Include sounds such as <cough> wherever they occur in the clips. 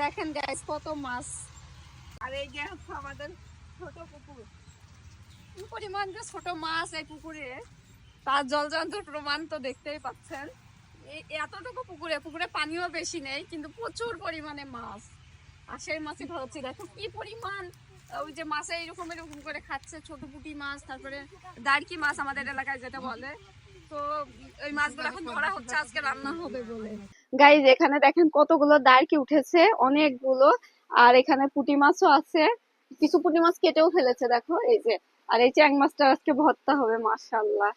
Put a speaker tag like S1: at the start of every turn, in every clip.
S1: দেখেন গাইস কত মাছ। আর এই যে হচ্ছে আমাদের ছোট পুকুর। পরিমাণ যে ছোট মাছ এই পুকুরে। তার জলজান্ত প্রমাণ তো দেখতেই পাচ্ছেন। এতটুকু পুকুরে পুকুরে পানিও বেশি নেই, কিন্তু প্রচুর পরিমাণে মাছ। আর সেই মাছই ধরছি দেখো কি পরিমাণ, ওই যে মাছে এইরকম এরকম করে খাচ্ছে, ছোট পুঁটি মাছ, তারপরে দাঁড়কি মাছ আমাদের এলাকায় যেটা বলে। গাইজ এখানে দেখেন কতগুলো দাঁড়কি উঠেছে, অনেকগুলো। আর এখানে মাছও আছে। কিছু মাছ কেটেও ফেলেছে, দেখো, এই যে। আর এই চ্যাং মাছটা আজকে ভর্তা হবে মাশাল্লাহ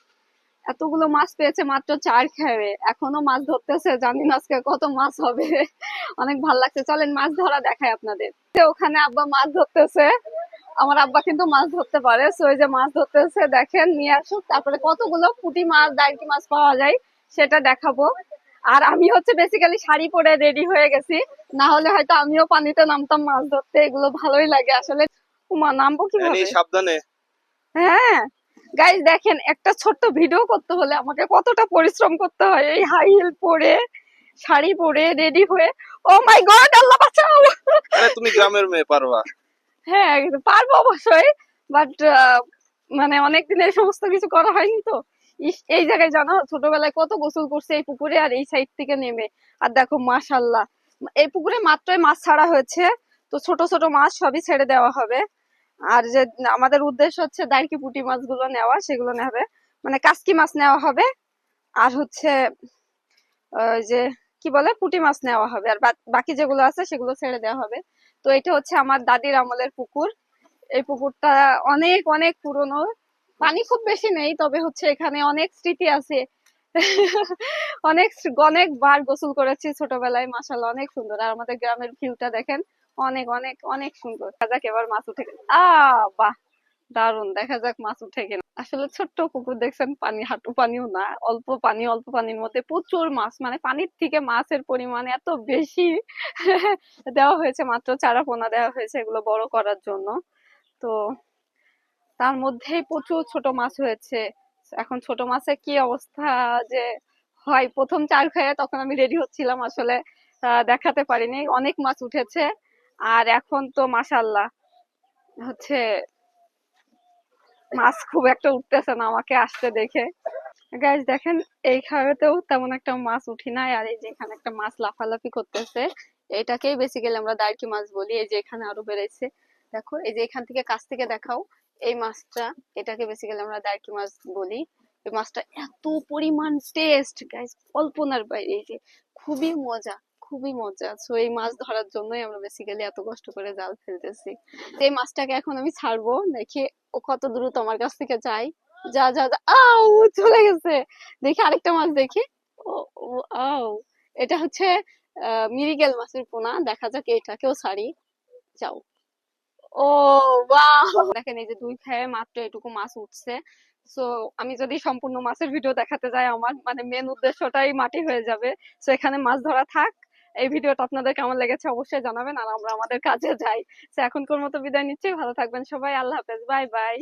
S1: এতগুলো মাছ পেয়েছে মাত্র চার খাবে এখনও মাছ ধরতেছে, জানি আজকে কত মাছ হবে। অনেক ভালো লাগছে। চলেন মাছ ধরা দেখায় আপনাদের। ওখানে আব্বা মাছ ধরতেছে। আমার আব্বা কিন্তু মাছ ধরতে পারে। সো এই যে মাছ ধরতেছে দেখেন নিয়ে আসুক। তারপরে কতগুলো পুঁটি মাছ দাঁড়কি মাছ পাওয়া যায় সেটা দেখাবো। আর আমি হচ্ছে বেসিক্যালি শাড়ি পরে রেডি হয়ে গেছি। না হলে হয়তো আমিও পানিতে নামতাম মাছ ধরতে। এগুলো ভালোই লাগে আসলে। উমা নামবো কীভাবে?
S2: এই সাবধানে।
S1: হ্যাঁ। গাইজ দেখেন একটা ছোট্ট ভিডিও করতে হলে আমাকে কতটা পরিশ্রম করতে হয়। এই হাই হিল পরে শাড়ি পরে রেডি হয়ে। ও মাই গড আল্লাহ বাঁচাও!
S2: আরে তুমি গ্রামের মেয়ে পারবা।
S1: হ্যাঁ পারব অবশ্যই বাট মানে অনেকদিন এই সমস্ত কিছু করা হয়নি তো। এই জায়গায় জানো, ছোটবেলায় কত গোসল করছে এই পুকুরে আর এই সাইড থেকে নেমে। আর দেখো মাশাল্লাহ এই পুকুরে মাত্রই মাছ ছাড়া হয়েছে, তো ছোট ছোট মাছ সবই ছেড়ে দেওয়া হবে। আর যে, আমাদের উদ্দেশ্য হচ্ছে দাঁড়কি পুঁটি মাছগুলো নেওয়া, সেগুলো নেবে মানে কাসকি মাছ নেওয়া হবে, আর হচ্ছে যে, কি বলে? পুটি মাছ নেওয়া হবে। আর বাকি যেগুলো আছে, সেগুলো ছেড়ে দেওয়া হবে। তো এটা হচ্ছে আমার দাদির আমলের পুকুর। এই পুকুরটা অনেক অনেক পুরনো। পানি খুব বেশি নেই, তবে হচ্ছে এখানে অনেক স্মৃতি আছে। <laughs> অনেক অনেক বার গোসল করেছি ছোটবেলায় মাসাল্লাহ অনেক সুন্দর। আর আমাদের গ্রামের ভিউটা দেখেন, অনেক অনেক অনেক সুন্দর। দেখা যাক এবার মাছ উঠে আহ, বাহ! দারুণ দেখা যাক মাছ উঠে কিনা। আসলে ছোট্ট পুকুর দেখছেন, পানি, হাঁটু পানিও না, অল্প পানি, অল্প পানির মধ্যে প্রচুর মাছ মানে পানির থেকে মাছের পরিমাণ এত বেশি <laughs> দেওয়া হয়েছে, মাত্র চারা পোনা দেওয়া হয়েছে এগুলো বড় করার জন্য। তো তার মধ্যেই প্রচুর ছোট মাছ হয়েছে। এখন ছোট মাছের কি অবস্থা যে হয়, প্রথম চার খেয়ে তখন আমি রেডি হচ্ছিলাম, আসলে দেখাতে পারিনি। অনেক মাছ উঠেছে, আর এখন তো মাশাল্লাহ হচ্ছে মাছ খুব একটা উঠতেছে না আমাকে আসতে দেখে। গাইজ দেখেন, এই খাওয়াতেও তেমন একটা মাছ উঠি নাই, আর এই যে এখানে একটা মাছ লাফালাফি করতেছে, এটাকেই বেসিক্যালি আমরা দাঁড়কি মাছ বলি, এই যে এখানে আরও বেড়েছে। দেখো, এই যে এখান থেকে কাছ থেকে দেখাও, এই মাছটা, এটাকে বেসিক্যালি আমরা দাঁড়কি মাছ বলি। এই মাছটা এত পরিমাণ টেস্ট গাইজ কল্পনার বাইরে, এই যে খুবই মজা খুবই মজা। সো এই মাছ ধরার জন্যই আমরা বেসিক্যালি এত কষ্ট করে জাল ফেলতেছি। এই মাছটাকে এখন আমি ছাড়বো, দেখি কত দ্রুত আমার কাছ থেকে যায়। যা যা আউ, চলে গেছে। দেখি আরেকটা মাছ দেখি। ও ও, আউ। এটা হচ্ছে মিরিগেল মাছের পোনা। দেখা যাক এটাকেও ছাড়ি। যাও। ও বাহ দেখেন এই যে দুই খেয়ে মাত্র এটুকু মাছ উঠছে। সো, আমি যদি সম্পূর্ণ মাছের ভিডিও দেখাতে যাই আমার মানে মেন উদ্দেশ্যটাই মাটি হয়ে যাবে। সো, এখানে মাছ ধরা থাক। এই ভিডিওটা আপনাদের কেমন লেগেছে অবশ্যই জানাবেন, আর আমরা আমাদের কাজে যাই। এখনকার মতো বিদায় নিচ্ছি, ভালো থাকবেন সবাই, আল্লাহ হাফেজ, বাই বাই।